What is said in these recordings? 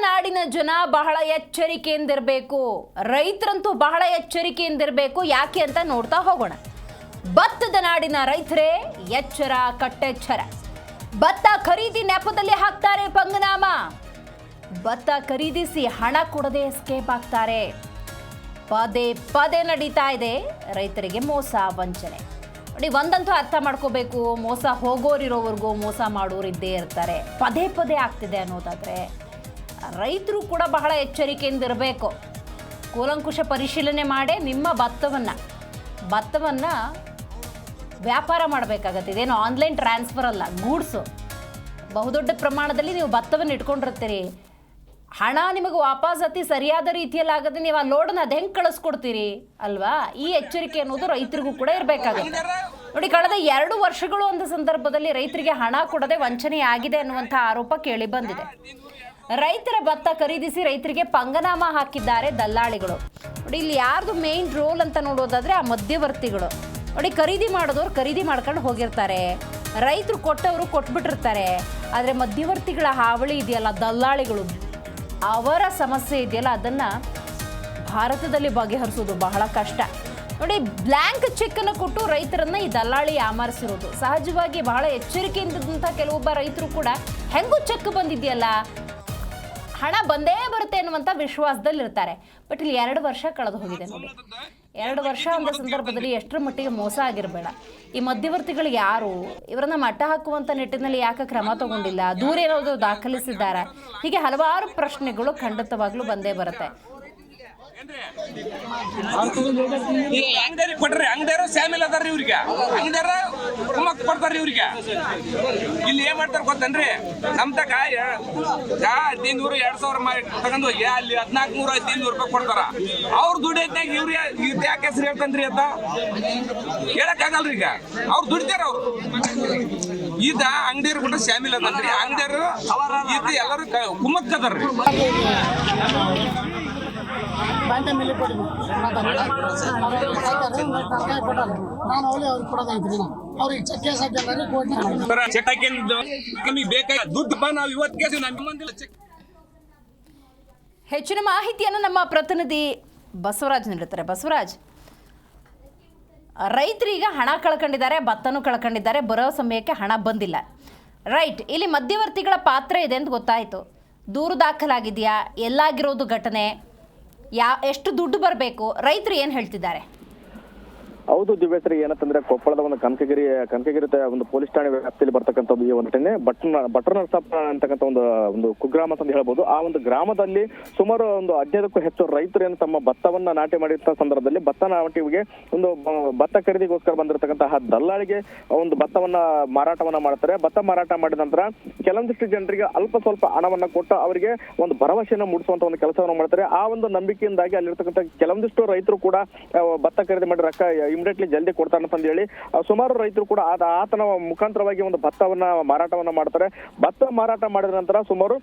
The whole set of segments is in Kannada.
ನಾಡಿನ ಜನ ಬಹಳ ಎಚ್ಚರಿಕೆಯಿಂದಿರಬೇಕು. ರೈತರಂತೂ ಬಹಳ ಎಚ್ಚರಿಕೆಯಿಂದಿರಬೇಕು. ಯಾಕೆ ಅಂತ ನೋಡ್ತಾ ಹೋಗೋಣ. ಭತ್ತದ ನಾಡಿನ ರೈತರೇ, ಎಚ್ಚರ ಕಟ್ಟೆಚ್ಚರ. ಭತ್ತ ಖರೀದಿ ನೆಪದಲ್ಲಿ ಹಾಕ್ತಾರೆ ಪಂಗನಾಮ. ಭತ್ತ ಖರೀದಿಸಿ ಹಣ ಕೊಡದೆ ಎಸ್ಕೇಪ್ ಆಗ್ತಾರೆ. ಪದೇ ಪದೇ ನಡೀತಾ ಇದೆ ರೈತರಿಗೆ ಮೋಸ ವಂಚನೆ. ನೋಡಿ, ಒಂದಂತೂ ಅರ್ಥ ಮಾಡ್ಕೋಬೇಕು. ಮೋಸ ಹೋಗೋರಿರೋವರೆಗೂ ಮೋಸ ಮಾಡೋರು ಇದ್ದೇ ಇರ್ತಾರೆ. ಪದೇ ಪದೇ ಆಗ್ತಿದೆ ಅನ್ನೋದಾದ್ರೆ. ರೈತರು ಕೂಡ ಬಹಳ ಎಚ್ಚರಿಕೆಯಿಂದ ಇರಬೇಕು. ಕೂಲಂಕುಷ ಪರಿಶೀಲನೆ ಮಾಡೇ ನಿಮ್ಮ ಭತ್ತವನ್ನು ಭತ್ತವನ್ನು ವ್ಯಾಪಾರ ಮಾಡಬೇಕಾಗತ್ತೆ. ಇದೇನು ಆನ್ಲೈನ್ ಟ್ರಾನ್ಸ್ಫರ್ ಅಲ್ಲ, ಗೂಡ್ಸು. ಬಹುದೊಡ್ಡ ಪ್ರಮಾಣದಲ್ಲಿ ನೀವು ಭತ್ತವನ್ನು ಇಟ್ಕೊಂಡಿರ್ತೀರಿ. ಹಣ ನಿಮಗೆ ವಾಪಸ್ ಅತಿ ಸರಿಯಾದ ರೀತಿಯಲ್ಲಿ ಆಗದೆ ನೀವು ಆ ಲೋಡನ್ನ ಅದು ಹೆಂಗೆ ಕಳಿಸ್ಕೊಡ್ತೀರಿ ಅಲ್ವಾ? ಈ ಎಚ್ಚರಿಕೆ ಅನ್ನೋದು ರೈತರಿಗೂ ಕೂಡ ಇರಬೇಕಾಗುತ್ತೆ. ನೋಡಿ, ಕಳೆದ ಎರಡು ವರ್ಷಗಳು ಒಂದು ಸಂದರ್ಭದಲ್ಲಿ ರೈತರಿಗೆ ಹಣ ಕೊಡದೆ ವಂಚನೆ ಆಗಿದೆ ಅನ್ನುವಂಥ ಆರೋಪ ಕೇಳಿ ಬಂದಿದೆ. ರೈತರ ಭತ್ತ ಖರೀದಿಸಿ ರೈತರಿಗೆ ಪಂಗನಾಮ ಹಾಕಿದ್ದಾರೆ ದಲ್ಲಾಳಿಗಳು. ನೋಡಿ, ಇಲ್ಲಿ ಯಾರ್ದು ಮೇನ್ ರೋಲ್ ಅಂತ ನೋಡೋದಾದ್ರೆ ಆ ಮಧ್ಯವರ್ತಿಗಳು. ನೋಡಿ, ಖರೀದಿ ಮಾಡೋದವ್ರು ಖರೀದಿ ಮಾಡ್ಕೊಂಡು ಹೋಗಿರ್ತಾರೆ. ರೈತರು ಕೊಟ್ಟವರು ಕೊಟ್ಬಿಟ್ಟಿರ್ತಾರೆ. ಆದರೆ ಮಧ್ಯವರ್ತಿಗಳ ಹಾವಳಿ ಇದೆಯಲ್ಲ ದಲ್ಲಾಳಿಗಳು. ಅವರ ಸಮಸ್ಯೆ ಇದೆಯಲ್ಲ, ಅದನ್ನು ಭಾರತದಲ್ಲಿ ಬಗೆಹರಿಸೋದು ಬಹಳ ಕಷ್ಟ. ನೋಡಿ ಬ್ಲ್ಯಾಂಕ್ ಚೆಕ್ಕನ್ನು ಕೊಟ್ಟು ರೈತರನ್ನ ಈ ದಲ್ಲಾಳಿ ಆಮರಿಸಿರೋದು. ಸಹಜವಾಗಿ ಬಹಳ ಎಚ್ಚರಿಕೆಯಿಂದಂಥ ಕೆಲವೊಬ್ಬ ರೈತರು ಕೂಡ, ಹೆಂಗೂ ಚೆಕ್ ಬಂದಿದೆಯಲ್ಲ? ಹಣ ಬಂದೇ ಬರುತ್ತೆ ಅನ್ನುವಂಥ ವಿಶ್ವಾಸದಲ್ಲಿ ಇರ್ತಾರೆ ಬಟ್ ಇಲ್ಲಿ ಎರಡು ವರ್ಷ ಕಳೆದು ಹೋಗಿದೆ. ನೋಡಿ ಎರಡು ವರ್ಷ ಅಂದ ಸಂದರ್ಭದಲ್ಲಿ ಎಷ್ಟರ ಮಟ್ಟಿಗೆ ಮೋಸ ಆಗಿರಬೇಡ. ಈ ಮಧ್ಯವರ್ತಿಗಳು ಯಾರು? ಇವರನ್ನ ಮಟ್ಟ ಹಾಕುವಂಥ ನಿಟ್ಟಿನಲ್ಲಿ ಯಾಕೆ ಕ್ರಮ ತಗೊಂಡಿಲ್ಲ? ದೂರ ಏನಾದರೂ ದಾಖಲಿಸಿದ್ದಾರಾ? ಹೀಗೆ ಹಲವಾರು ಪ್ರಶ್ನೆಗಳು ಖಂಡಿತವಾಗ್ಲೂ ಬಂದೇ ಬರುತ್ತೆ. ಸ್ಯಾಮಿಲ್ ಅದಾರ್ರಿ ಇವ್ರಿಗೆ. ಕುಮ್ಮಕ್ ಕೊಡ್ತಾರ್ರಿ ಇವ್ರಿಗೆ. ಇಲ್ಲಿ ಏನ್ ಮಾಡ್ತಾರ ಗೊತ್ತನ್ರಿ? ನಮ್ ತಕ ಹದಿನೈದು ಎರಡ್ ಸಾವಿರ ಮಾಡಿ ತಗೊಂಡ್ ಹೋಗಿ. ಅಲ್ಲಿ ಹದಿನಾಲ್ಕು ನೂರ ಹದಿನೈದು ರೂಪಾಯಿ ಕೊಡ್ತಾರ. ಅವ್ರ ದುಡಿಯತ್ನಾಗ ಇವ್ರ ಯಾಕೆ ಹೆಸರು ಹೇಳ್ತನ್ರಿ ಅಂತ ಹೇಳಕ್ ಆಗಲ್ರಿ ಈಗ. ಅವ್ರು ದುಡಿತಾರ ಅವ್ರು. ಇದ ಅಂಗಡಿಯರು ಕೂಡ ಶಾಮಿಲ್ ಅದನ್ರಿ ಅಂಗಡಿಯರು ಇದು ಎಲ್ಲರೂ ಕುಮ್ಮಕ್ ಅದಾರ್ರಿ ಬ್ಯಾಂಕ್ ಮೇಲೆ ಕೊಡಿ. ನಾನು ಅವಳಿ ಅವ್ರಿಗೆ ಕೊಡೋದೈತ್ರಿ ನಾವು ಅವ್ರಿಗೆ ಚೆಕ್ ಕೇಸ್ ಹಾಕಿದ್ರೆ ಕೋರ್ಟ್ನಾಗ ಚೆಕ್ ಹಾಕಿದ್ದು ನಮಗೆ ಬೇಕಾಗ ದುಡ್ಡು ಬಾ ನಾವು ಇವತ್ತು ಕೇಸ್ ನಮ್ಮ ಮಂದಿಲ್ಲ ಚೆಕ್ ಹೆಚ್ಚಿನ ಮಾಹಿತಿಯನ್ನು ನಮ್ಮ ಪ್ರತಿನಿಧಿ ಬಸವರಾಜ್ ನೀಡುತ್ತಾರೆ ಬಸವರಾಜ್ ರೈತರೀಗ ಹಣ ಕಳ್ಕೊಂಡಿದ್ದಾರೆ ಭತ್ತನೂ ಕಳ್ಕೊಂಡಿದ್ದಾರೆ ಬರೋ ಸಮಯಕ್ಕೆ ಹಣ ಬಂದಿಲ್ಲ. ರೈಟ್ ಇಲ್ಲಿ ಮಧ್ಯವರ್ತಿಗಳ ಪಾತ್ರ ಇದೆ ಅಂತ ಗೊತ್ತಾಯಿತು. ದೂರು ದಾಖಲಾಗಿದೆಯಾ? ಎಲ್ಲಾಗಿರೋದು ಘಟನೆ. ಯಾ ಎಷ್ಟು ದುಡ್ಡು ಬರಬೇಕು? ರೈತರು ಏನು ಹೇಳ್ತಿದ್ದಾರೆ? ಹೌದು ದಿವ್ಯಶ್ರೀ ಏನಂತಂದ್ರೆ ಕೊಪ್ಪಳದ ಒಂದು ಕನಕಗಿರಿ ಕನಕಗಿರಿ ಒಂದು ಪೊಲೀಸ್ ಠಾಣೆ ವ್ಯಾಪ್ತಿಯಲ್ಲಿ ಬರ್ತಕ್ಕಂಥ ಈ ಒಂದು ಘಟನೆ ಬಟ್ನ ಬಟ್ರ ನರಸಪ್ಪ ಅಂತಕ್ಕಂಥ ಒಂದು ಒಂದು ಕುಗ್ರಾಮ ಅಂತ ಹೇಳ್ಬೋದು. ಆ ಒಂದು ಗ್ರಾಮದಲ್ಲಿ ಸುಮಾರು ಒಂದು ಹದಿನೈದಕ್ಕೂ ಹೆಚ್ಚು ರೈತರು ಏನು ತಮ್ಮ ಭತ್ತವನ್ನ ನಾಟಿ ಮಾಡಿರ್ತ ಸಂದರ್ಭದಲ್ಲಿ ಭತ್ತ ನಾಟಿಗೆ ಒಂದು ಭತ್ತ ಖರೀದಿಗೋಸ್ಕರ ಬಂದಿರತಕ್ಕಂತಹ ದಲ್ಲಾಳಿಗೆ ಒಂದು ಭತ್ತವನ್ನ ಮಾರಾಟವನ್ನ ಮಾಡ್ತಾರೆ. ಭತ್ತ ಮಾರಾಟ ಮಾಡಿದ ನಂತರ ಕೆಲವೊಂದಿಷ್ಟು ಜನರಿಗೆ ಅಲ್ಪ ಸ್ವಲ್ಪ ಹಣವನ್ನ ಕೊಟ್ಟು ಅವರಿಗೆ ಒಂದು ಭರವಸೆಯನ್ನು ಮೂಡಿಸುವಂತ ಒಂದು ಕೆಲಸವನ್ನು ಮಾಡ್ತಾರೆ. ಆ ಒಂದು ನಂಬಿಕೆಯಿಂದಾಗಿ ಅಲ್ಲಿರ್ತಕ್ಕಂಥ ಕೆಲವೊಂದಿಷ್ಟು ರೈತರು ಕೂಡ ಭತ್ತ ಖರೀದಿ ಮಾಡಿ ರೊಕ್ಕ ಇಮಿಡಿಯೇಟ್ಲಿ ಜಲ್ದಿ ಕೊಡ್ತಾನೆ ಅಂತ ಹೇಳಿ ಸುಮಾರು ರೈತರು ಕೂಡ ಆತನ ಮುಖಾಂತರವಾಗಿ ಒಂದು ಭತ್ತವನ್ನ ಮಾರಾಟವನ್ನ ಮಾಡ್ತಾರೆ. ಭತ್ತ ಮಾರಾಟ ಮಾಡಿದ ನಂತರ ಸುಮಾರು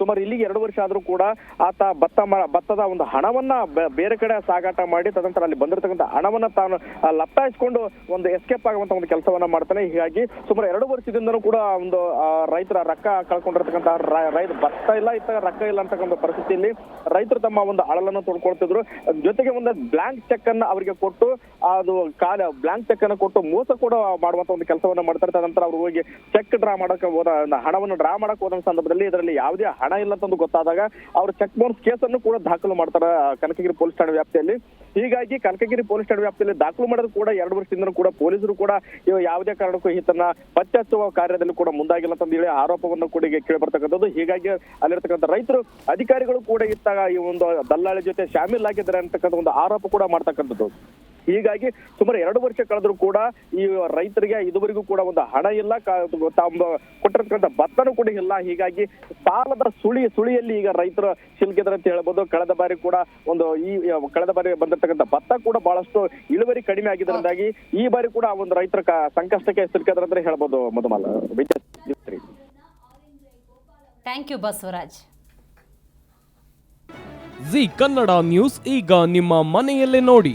ಸುಮಾರು ಇಲ್ಲಿಗೆ ಎರಡು ವರ್ಷ ಆದರೂ ಕೂಡ ಆತ ಭತ್ತ ಭತ್ತದ ಒಂದು ಹಣವನ್ನ ಬೇರೆ ಕಡೆ ಸಾಗಾಟ ಮಾಡಿ ತದನಂತರ ಅಲ್ಲಿ ಬಂದಿರತಕ್ಕಂಥ ಹಣವನ್ನ ತಾನು ಲಪ್ತಾಯಿಸಿಕೊಂಡು ಒಂದು ಎಸ್ಕೇಪ್ ಆಗುವಂತ ಒಂದು ಕೆಲಸವನ್ನ ಮಾಡ್ತಾನೆ. ಹೀಗಾಗಿ ಸುಮಾರು ಎರಡು ವರ್ಷದಿಂದನೂ ಕೂಡ ಒಂದು ರೈತರ ರೊಕ್ಕ ಕಳ್ಕೊಂಡಿರ್ತಕ್ಕಂಥ ರೈತ ಭತ್ತ ಇಲ್ಲ ಇತ್ತ ರೊಕ್ಕ ಇಲ್ಲ ಅಂತಕ್ಕಂಥ ಪರಿಸ್ಥಿತಿಯಲ್ಲಿ ರೈತರು ತಮ್ಮ ಒಂದು ಅಳಲನ್ನು ತೊಡ್ಕೊಳ್ತಿದ್ರು. ಜೊತೆಗೆ ಒಂದು ಬ್ಲಾಂಕ್ ಚೆಕ್ ಅನ್ನ ಅವರಿಗೆ ಕೊಟ್ಟು, ಅದು ಕಾಲ ಬ್ಲಾಂಕ್ ಚೆಕ್ ಅನ್ನು ಕೊಟ್ಟು ಮೋಸ ಕೂಡ ಮಾಡುವಂತ ಒಂದು ಕೆಲಸವನ್ನ ಮಾಡ್ತಾರೆ. ತದನಂತರ ಅವ್ರು ಹೋಗಿ ಚೆಕ್ ಡ್ರಾ ಮಾಡಕ್ಕೆ ಹೋದ, ಹಣವನ್ನು ಡ್ರಾ ಮಾಡಕ್ ಹೋದ ಸಂದರ್ಭದಲ್ಲಿ ಇದರಲ್ಲಿ ಯಾವುದೇ ಹಣ ಇಲ್ಲ ಅಂತಂದು ಗೊತ್ತಾದಾಗ ಅವರು ಚೆಕ್ ಬೌನ್ಸ್ ಕೇಸನ್ನು ಕೂಡ ದಾಖಲು ಮಾಡ್ತಾರೆ ಕನಕಗಿರಿ ಪೊಲೀಸ್ ಠಾಣೆ ವ್ಯಾಪ್ತಿಯಲ್ಲಿ. ಹೀಗಾಗಿ ಕನಕಗಿರಿ ಪೊಲೀಸ್ ಠಾಣೆ ವ್ಯಾಪ್ತಿಯಲ್ಲಿ ದಾಖಲು ಮಾಡೋದು ಕೂಡ, ಎರಡು ವರ್ಷದಿಂದ ಕೂಡ ಪೊಲೀಸರು ಕೂಡ ಯಾವುದೇ ಕಾರಣಕ್ಕೂ ಈತನ ಪತ್ತೆ ಹಚ್ಚುವ ಕಾರ್ಯದಲ್ಲಿ ಕೂಡ ಮುಂದಾಗಿಲ್ಲ ಅಂತ ಹೇಳಿ ಆರೋಪವನ್ನು ಕೂಡ ಈಗ ಕೇಳಿ ಬರ್ತಕ್ಕಂಥದ್ದು ಹೀಗಾಗಿ ಅಲ್ಲಿರ್ತಕ್ಕಂಥ ರೈತರು, ಅಧಿಕಾರಿಗಳು ಕೂಡ ಇತ್ತಾಗ ಈ ಒಂದು ದಲ್ಲಾಳಿ ಜೊತೆ ಶಾಮೀಲ್ ಆಗಿದ್ದಾರೆ ಅಂತಕ್ಕಂಥ ಒಂದು ಆರೋಪ ಕೂಡ ಮಾಡ್ತಕ್ಕಂಥದ್ದು. ಹೀಗಾಗಿ ಸುಮಾರು ಎರಡು ವರ್ಷ ಕಳೆದ್ರು ಕೂಡ ಈ ರೈತರಿಗೆ ಇದುವರೆಗೂ ಕೂಡ ಒಂದು ಹಣ ಇಲ್ಲ ಕ- ತಾವು ಕೊಟ್ಟಿರ್ತಕ್ಕಂಥ ಭತ್ತನೂ ಕೂಡ ಇಲ್ಲ. ಹೀಗಾಗಿ ಸಾಲದ ಸುಳಿ ಸುಳಿಯಲ್ಲಿ ಈಗ ರೈತರು ಸಿಲುಕಿದ್ರೆ ಅಂತ ಹೇಳ್ಬೋದು. ಕಳೆದ ಬಾರಿ ಕೂಡ ಒಂದು ಈ ಕಳೆದ ಬಾರಿ ಬಂದಿರತಕ್ಕಂಥ ಭತ್ತ ಕೂಡ ಬಹಳಷ್ಟು ಇಳುವರಿ ಕಡಿಮೆ ಆಗಿದ್ದರಿಂದಾಗಿ ಈ ಬಾರಿ ಕೂಡ ಆ ಒಂದು ರೈತರ ಕ- ಸಂಕಷ್ಟಕ್ಕೆ ಸಿಲುಕಿದ್ರೆ ಅಂತ ಹೇಳ್ಬೋದು ಮಧುಮಾಲ. ವಿದ್ಯಾರ್ಥಿ thank you Basavaraj. Zee Kannada news ಈಗ ನಿಮ್ಮ ಮನೆಯಲ್ಲೇ ನೋಡಿ.